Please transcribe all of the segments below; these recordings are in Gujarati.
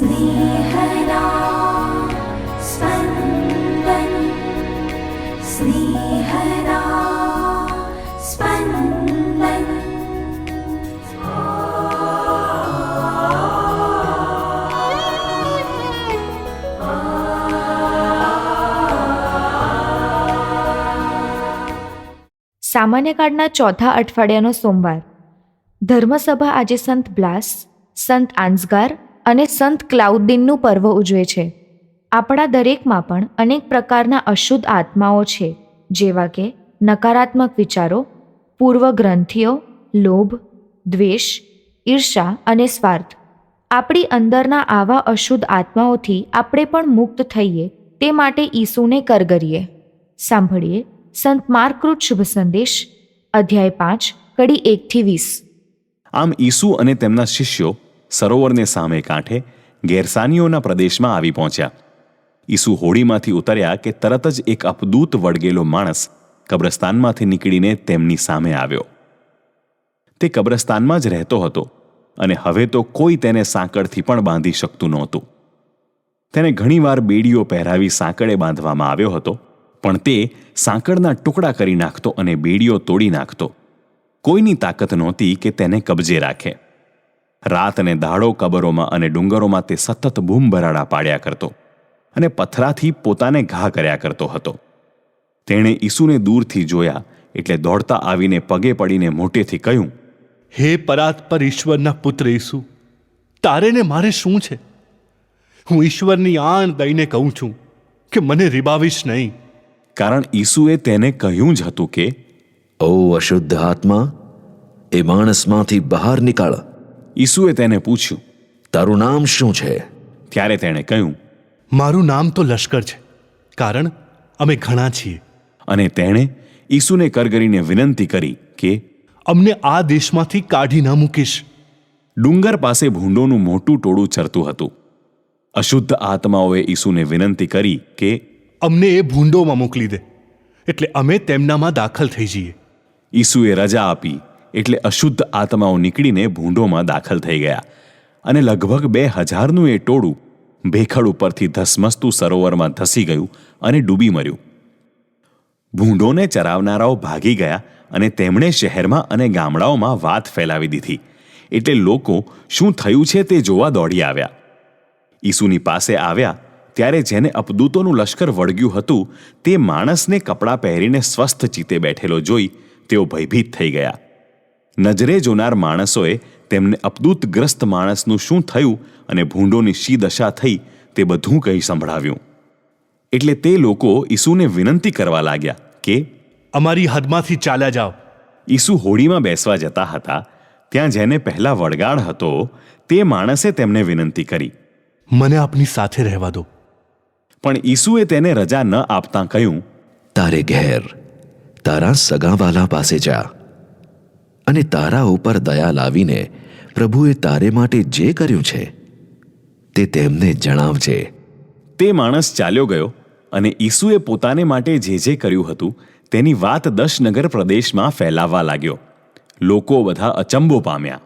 स्नेहदा स्पन्दन् स्नेहदा स्पन्दन् સામાન્ય કાળના ચોથા અઠવાડિયાનો સોમવાર ધર્મસભા આજે સંત બ્લાસ સંત આન્સગાર અને સંત ક્લાઉદ્દીનનું પર્વ ઉજવે છે. આપણા દરેકમાં પણ અનેક પ્રકારના અશુદ્ધ આત્માઓ છે, જેવા કે નકારાત્મક વિચારો, પૂર્વગ્રંથિઓ, લોભ, દ્વેષ, ઈર્ષા અને સ્વાર્થ. આપણી અંદરના આવા અશુદ્ધ આત્માઓથી આપણે પણ મુક્ત થઈએ, તે માટે ઈસુને કરગરીએ. સાંભળીએ સંત માર્કૃત શુભ સંદેશ, અધ્યાય પાંચ, કડી એકથી વીસ. આમ ઈસુ અને તેમના શિષ્યો સરોવરને સામે કાંઠે ગેરસાનીઓના પ્રદેશમાં આવી પહોંચ્યા. ઈસુ હોડીમાંથી ઉતર્યા કે તરત જ એક અપદૂત વળગેલો માણસ કબ્રસ્તાનમાંથી નીકળીને તેમની સામે આવ્યો. તે કબ્રસ્તાનમાં જ રહેતો હતો અને હવે તો કોઈ તેને સાંકળથી પણ બાંધી શકતું નહોતું. તેને ઘણીવાર બેડીઓ પહેરાવી સાંકળે બાંધવામાં આવ્યો હતો, પણ તે સાંકળના ટુકડા કરી નાખતો અને બેડીઓ તોડી નાખતો. કોઈની તાકાત નહોતી કે તેને કબજે રાખે. રાત અને દાડો કબરોમાં અને ડુંગરોમાં તે સતત બૂમ ભરાડા પાડ્યા કરતો અને પથરાથી પોતાને ઘા કર્યા કરતો હતો. તેણે ઈસુને દૂરથી જોયા એટલે દોડતા આવીને પગે પડીને મોટેથી કહ્યું હે પરાત્પર ઈશ્વરના પુત્ર ઈસુ તારે ને મારે શું છે? હું ઈશ્વરની આણ દઈને કહું છું કે મને રીબાવીશ નહીં. કારણ ઈસુએ તેને કહ્યું જ હતું કે ઓ અશુદ્ધ આત્મા એ માણસમાંથી બહાર નીકળ ઈસુએ તેને પૂછ્યું તારું નામ શું છે? ત્યારે તેણે કહ્યું મારું નામ તો લશ્કર છે કારણ અમે ઘણા છીએ. અને તેણે ઈસુને કરગરીને વિનંતી કરી કે અમને આ દેશમાંથી કાઢી ન મૂકીશ. ડુંગર પાસે ભૂંડોનું મોટું ટોળું ચરતું હતું. અશુદ્ધ આત્માઓએ ઈસુને વિનંતી કરી કે અમને એ ભૂંડોમાં મોકલી દે એટલે અમે તેમનામાં દાખલ થઈ જઈએ. ઈસુએ રજા આપી એટલે અશુદ્ધ આત્માઓ નીકળીને ભૂંડોમાં દાખલ થઈ ગયા. અને લગભગ બે હજારનું એ ટોળું ભેખડ ઉપરથી ધસમસતું સરોવરમાં ધસી ગયું અને ડૂબી મર્યું. ભૂંડોને ચરાવનારાઓ ભાગી ગયા અને તેમણે શહેરમાં અને ગામડાઓમાં વાત ફેલાવી દીધી. એટલે લોકો શું થયું છે તે જોવા દોડી આવ્યા. ઈસુની પાસે આવ્યા ત્યારે જેને અપદૂતોનું લશ્કર વળગ્યું હતું તે માણસને કપડાં પહેરીને સ્વસ્થ ચીતે બેઠેલો જોઈ તેઓ ભયભીત થઈ ગયા. નજરે જોનાર માણસોએ તેમને અપદૂતગ્રસ્ત માણસનું શું થયું અને ભૂંડોની શી દશા થઈ તે બધું કહી સંભળાવ્યું. એટલે તે લોકો ઈસુને વિનંતી કરવા લાગ્યા કે અમારી હદમાંથી ચાલ્યા જાઓ. ઈસુ હોડીમાં બેસવા જતા હતા ત્યાં જેને પહેલા વળગાડ હતો તે માણસે તેમને વિનંતી કરી. મને આપની સાથે રહેવા દો. પણ ઈસુએ તેને રજા ન આપતા કહ્યું તારે ઘેર તારા સગાવાલા પાસે જા. અને તારા ઉપર દયા લાવીને પ્રભુએ તારે માટે જે કર્યું છે તે તેમને જણાવજે. તે માણસ ચાલ્યો ગયો અને ઈસુએ પોતાને માટે જે જે કર્યું હતું તેની વાત દશનગર પ્રદેશમાં ફેલાવવા લાગ્યો. લોકો બધા અચંબો પામ્યા.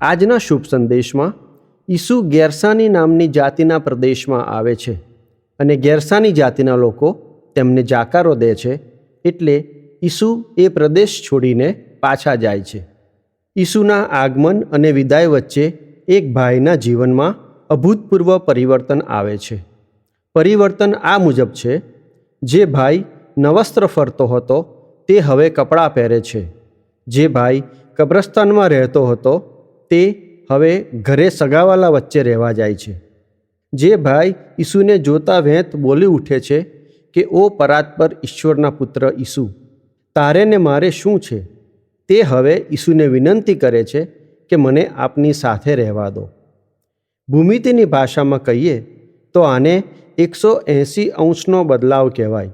આજના શુભ સંદેશમાં ઈસુ ગેરસાની નામની જાતિના પ્રદેશમાં આવે છે અને ગેરસાની જાતિના લોકો તેમને જાકારો દે છે એટલે ઈસુ એ પ્રદેશ છોડીને પાછા જાય છે. ઈસુના આગમન અને વિદાય વચ્ચે એક ભાઈના જીવનમાં અભૂતપૂર્વ પરિવર્તન આવે છે. પરિવર્તન આ મુજબ છે, જે ભાઈ નવસ્ત્ર ફરતો હતો તે હવે કપડાં પહેરે છે. જે ભાઈ કબ્રસ્તાનમાં રહેતો હતો તે હવે ઘરે સગાવાલા વચ્ચે રહેવા જાય છે. જે ભાઈ ઈસુને જોતા વેંત બોલી ઉઠે છે કે, ઓ પરાત્પર ઈશ્વરના પુત્ર ઈસુ, તારે ને મારે શું છે? તે હવે ઈસુને વિનંતી કરે છે કે મને આપની સાથે રહેવા દો. ભૂમિતિની ભાષામાં કહીએ તો આને એકસો એંસી અંશનો બદલાવ કહેવાય.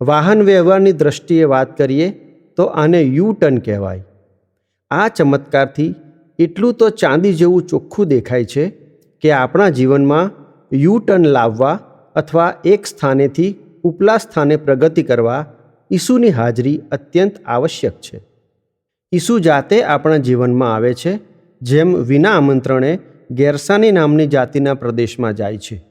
વાહન વ્યવહારની દ્રષ્ટિએ વાત કરીએ તો આને યુ ટર્ન કહેવાય. આ ચમત્કારથી એટલું તો ચાંદી જેવું ચોખ્ખું દેખાય છે કે આપણા જીવનમાં યુ ટર્ન લાવવા અથવા એક સ્થાનેથી ઉપલા સ્થાને પ્રગતિ કરવા ઈસુની હાજરી અત્યંત આવશ્યક છે. ઈસુ જાતે આપણા જીવનમાં આવે છે, જેમ વિના આમંત્રણે ગેરસાની નામની જાતિના પ્રદેશમાં જાય છે.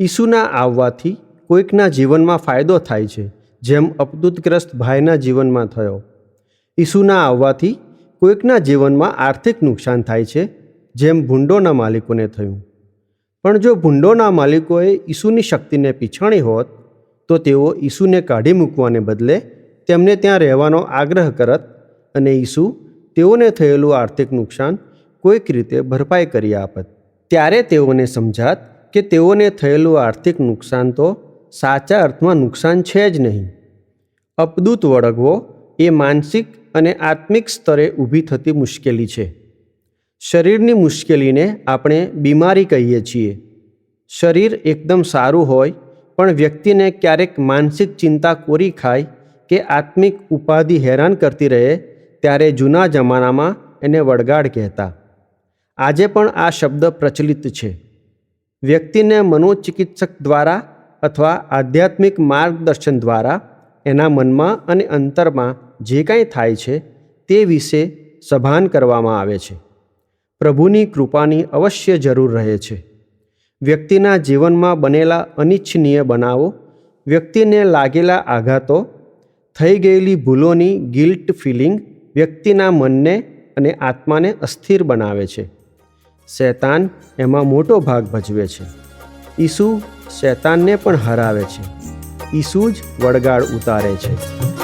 ઈસુના આવવાથી કોઈકના જીવનમાં ફાયદો થાય છે, જેમ અપદૂતગ્રસ્ત ભાઈના જીવનમાં થયો. ઈસુના આવવાથી કોઈકના જીવનમાં આર્થિક નુકસાન થાય છે, જેમ ભૂંડોના માલિકોને થયું. પણ જો ભૂંડોના માલિકોએ ઈસુની શક્તિને પીછાણી હોત, તો તેઓ ઈસુને કાઢી મૂકવાને બદલે તેમને ત્યાં રહેવાનો આગ્રહ કરત અને ઈસુ તેઓને થયેલું આર્થિક નુકસાન કોઈક રીતે ભરપાઈ કરી આપત. ત્યારે તેઓને સમજાત કે તેઓને થયેલું આર્થિક નુકસાન તો સાચા અર્થમાં નુકસાન છે જ નહીં. અપદૂત વળગવો એ માનસિક અને આત્મિક સ્તરે ઊભી થતી મુશ્કેલી છે. શરીરની મુશ્કેલીને આપણે બીમારી કહીએ છીએ. શરીર એકદમ સારું હોય, પણ વ્યક્તિને ક્યારેક માનસિક ચિંતા કોરી ખાય કે આત્મિક ઉપાધિ હેરાન કરતી રહે, ત્યારે જૂના જમાનામાં એને વળગાડ કહેતા. આજે પણ આ શબ્દ પ્રચલિત છે. વ્યક્તિને મનોચિકિત્સક દ્વારા અથવા આધ્યાત્મિક માર્ગદર્શન દ્વારા એના મનમાં અને અંતરમાં જે કાંઈ થાય છે તે વિશે સભાન કરવામાં આવે છે. પ્રભુની કૃપાની અવશ્ય જરૂર રહે છે. વ્યક્તિના જીવનમાં બનેલા અનિચ્છનીય બનાવો, વ્યક્તિને લાગેલા આઘાતો, થઈ ગયેલી ભૂલોની ગિલ્ટ ફિલિંગ વ્યક્તિના મનને અને આત્માને અસ્થિર બનાવે છે. શૈતાન એમાં મોટો ભાગ ભજવે છે. ઈસુ શૈતાનને પણ હરાવે છે. ઈસુ જ વળગાડ ઉતારે છે.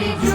Glory